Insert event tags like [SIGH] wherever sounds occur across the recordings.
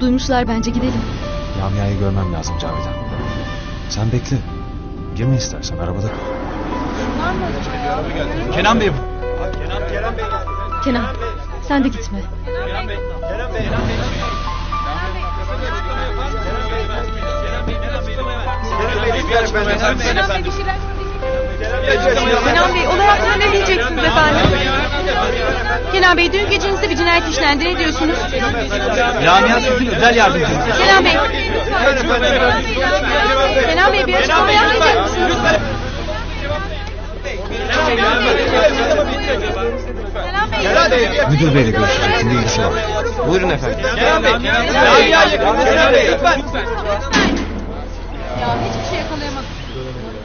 Duymuşlar bence gidelim. Lamia'yı görmem lazım Cavidan. Sen bekle. Girme istersen arabada kal. Kenan Bey. Kenan sen de gitme. Kenan Bey olay hakkında ne diyeceksiniz efendim? Kenan Bey dün gecenizde bir cinayet işlendi ne diyorsunuz? Lamia sizin özel yardımcınız. Kenan Bey. Kenan Bey bir açıklama yapmayacak mısınız? Kenan Bey. Müdür beyle görüşeceksin. Bir ilgisi var. Buyurun efendim. Kenan Bey. Lamia'yı Kenan Bey lütfen. Ya hiçbir şey yakalayamadım.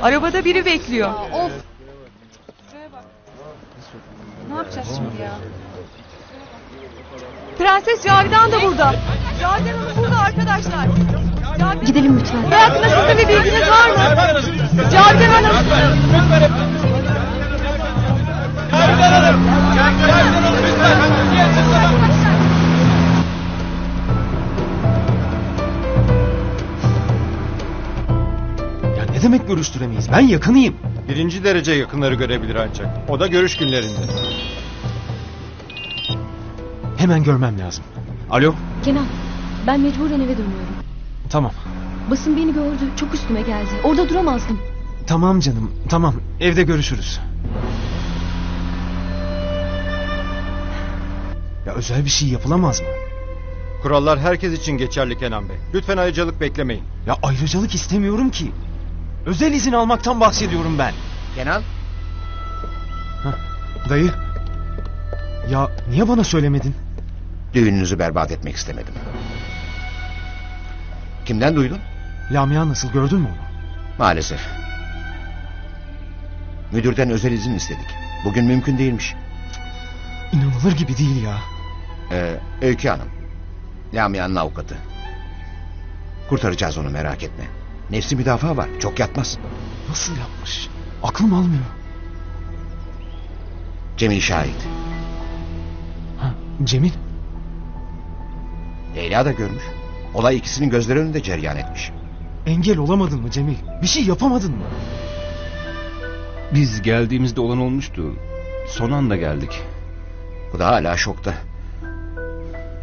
Arabada biri bekliyor. Of. Ne yapacağız şimdi ya? Prenses Cavidan da burada. Cavidan Hanım burada arkadaşlar. Cavidan... Gidelim lütfen. Hakkında sizin bir bilginiz var mı? Cavidan Hanım. Ya ne demek görüştüremeyiz? Ben yakınıyım. Birinci derece yakınları görebilir ancak. O da görüş günlerinde. Hemen görmem lazım. Alo? Kenan ben mecburen eve dönüyorum. Tamam. Basın beni gördü. Çok üstüme geldi. Orada duramazdım. Tamam canım. Tamam. Evde görüşürüz. Ya özel bir şey yapılamaz mı? Kurallar herkes için geçerli Kenan Bey. Lütfen ayrıcalık beklemeyin. Ya ayrıcalık istemiyorum ki. Özel izin almaktan bahsediyorum ben. Kenan. Dayı. Ya niye bana söylemedin? Düğününüzü berbat etmek istemedim. Kimden duydun? Lamia nasıl gördün mü onu? Maalesef. Müdürden özel izin istedik. Bugün mümkün değilmiş. İnanılır gibi değil ya. Ee, Öykü Hanım. Lamia'nın avukatı. Kurtaracağız onu merak etme. Nefsi müdafaa var. Çok yatmaz. Nasıl yapmış? Aklım almıyor. Cemil şahit. Ha, Cemil. Leyla da görmüş. Olay ikisinin gözleri önünde cereyan etmiş. Engel olamadın mı Cemil? Bir şey yapamadın mı? Biz geldiğimizde olan olmuştu. Son anda geldik. Bu da hala şokta.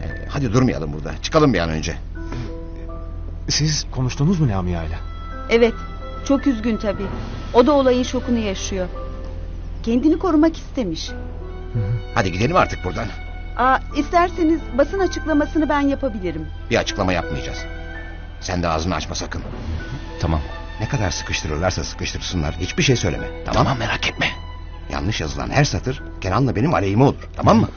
Ee, hadi durmayalım burada. Çıkalım bir an önce. Siz konuştunuz mu Lamia ile? Evet, çok üzgün tabii. O da olayın şokunu yaşıyor. Kendini korumak istemiş. Hadi gidelim artık buradan. Aa, isterseniz basın açıklamasını ben yapabilirim. Bir açıklama yapmayacağız. Sen de ağzını açma sakın. Tamam. Ne kadar sıkıştırırlarsa sıkıştırsınlar. Hiçbir şey söyleme. Tamam, Tamam merak etme. Yanlış yazılan her satır Kenan'la benim aleyhime olur. Tamam mı?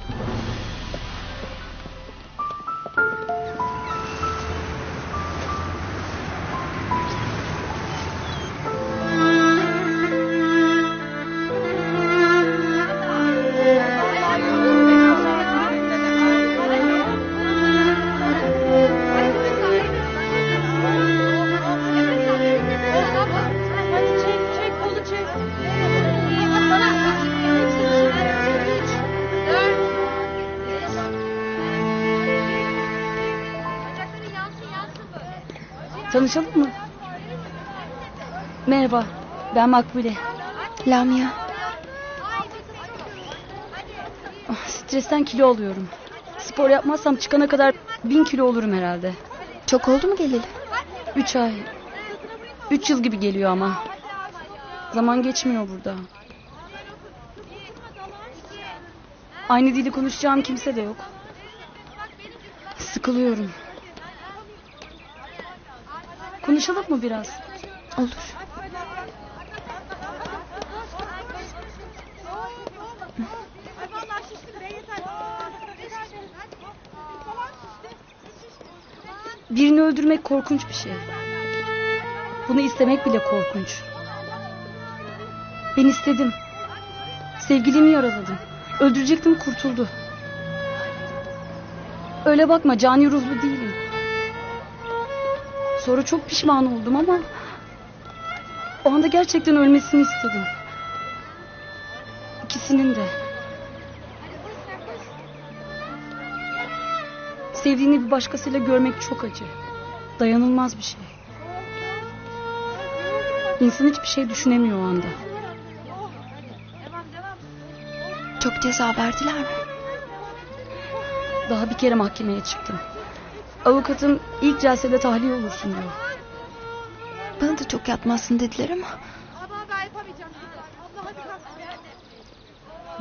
Tanışalım mı? Merhaba, ben Makbule. Lamia. Ah, stresten kilo alıyorum. Spor yapmazsam çıkana kadar bin kilo olurum herhalde. Çok oldu mu geleli? Üç ay. Üç yıl gibi geliyor ama. Zaman geçmiyor burada. Aynı dili konuşacağım kimse de yok. Sıkılıyorum. Konuşalım mı biraz? Olur. Birini öldürmek korkunç bir şey. Bunu istemek bile korkunç. Ben istedim. Sevgilimi yaraladım. Öldürecektim kurtuldu. Öyle bakma cani ruhlu değilim. Sonra çok pişman oldum ama... O anda gerçekten ölmesini istedim. İkisinin de. sevdiğini bir başkasıyla görmek çok acı. Dayanılmaz bir şey. İnsan hiçbir şey düşünemiyor o anda. Çok ceza verdiler mi? Daha bir kere mahkemeye çıktım. Avukatım ilk celsede tahliye olursun diyor. Bana da çok yatmazsın dediler ama.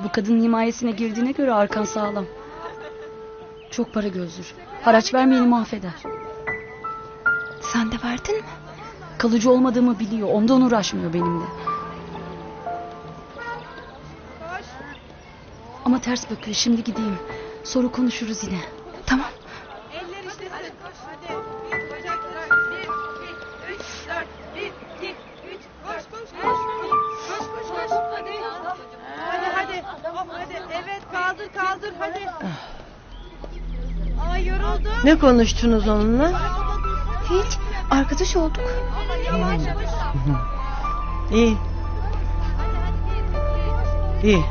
Bu kadın himayesine girdiğine göre arkan sağlam. Çok para gözdür. Haraç vermeyeni mahveder. Sen de verdin mi? Kalıcı olmadığımı biliyor. Ondan uğraşmıyor benimle. Ama ters bakıyor. Şimdi gideyim. Sonra konuşuruz yine. Tamam. Ne konuştunuz onunla? Hiç. Arkadaş olduk. İyi. İyi.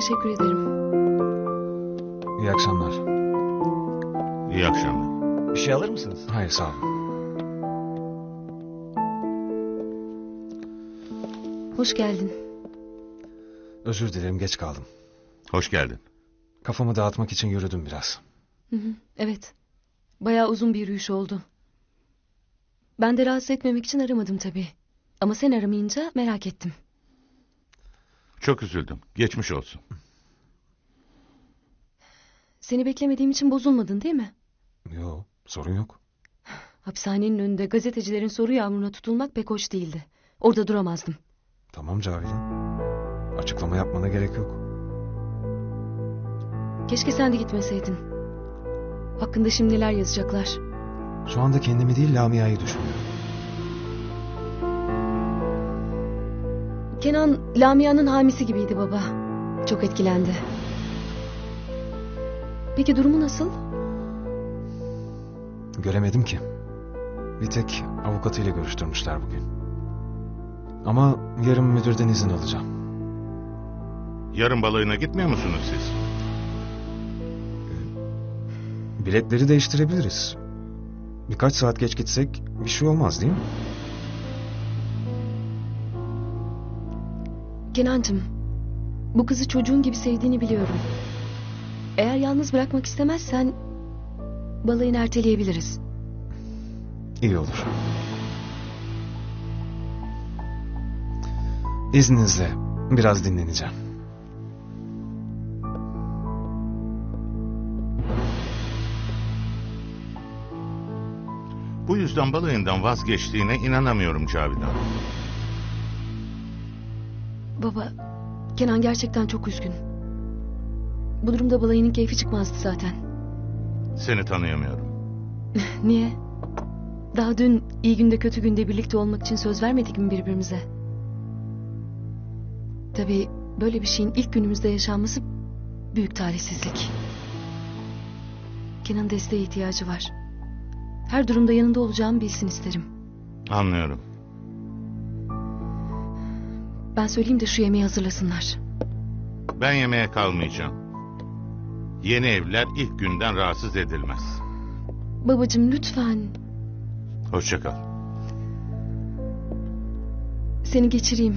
Teşekkür ederim. İyi akşamlar. İyi akşamlar. Bir şey alır mısınız? Hayır sağ olun. Hoş geldin. Özür dilerim geç kaldım. Hoş geldin. Kafamı dağıtmak için yürüdüm biraz. Hı hı, evet. Bayağı uzun bir yürüyüş oldu. Ben de rahatsız etmemek için aramadım tabii. Ama sen aramayınca merak ettim. Çok üzüldüm. Geçmiş olsun. Seni beklemediğim için bozulmadın değil mi? Yo sorun yok. Hapishanenin önünde gazetecilerin soru yağmuruna tutulmak pek hoş değildi. Orada duramazdım. Tamam Cavidan. Açıklama yapmana gerek yok. Keşke sen de gitmeseydin. Hakkında şimdi neler yazacaklar. Şu anda kendimi değil Lamia'yı düşünüyorum. Kenan Lamia'nın hamisi gibiydi baba. Çok etkilendi. Peki durumu nasıl? Göremedim ki. Bir tek avukatıyla görüştürmüşler bugün. Ama yarın müdürden izin alacağım. Yarın balayına gitmiyor musunuz siz? Biletleri değiştirebiliriz. Birkaç saat geç gitsek bir şey olmaz değil mi? Kenancığım, bu kızı çocuğun gibi sevdiğini biliyorum. Eğer yalnız bırakmak istemezsen balayını erteleyebiliriz. İyi olur. İzninizle biraz dinleneceğim. Bu yüzden balayından vazgeçtiğine inanamıyorum Cavidan. Baba, Kenan gerçekten çok üzgün. Bu durumda balayının keyfi çıkmazdı zaten. Seni tanıyamıyorum. [LAUGHS] Niye? Daha dün iyi günde kötü günde birlikte olmak için söz vermedik mi birbirimize? Tabii böyle bir şeyin ilk günümüzde yaşanması büyük talihsizlik. Kenan'ın desteğe ihtiyacı var. Her durumda yanında olacağımı bilsin isterim. Anlıyorum. Ben söyleyeyim de şu yemeği hazırlasınlar. Ben yemeğe kalmayacağım. Yeni evliler ilk günden rahatsız edilmez. Babacığım lütfen Hoşça kal. seni geçireyim.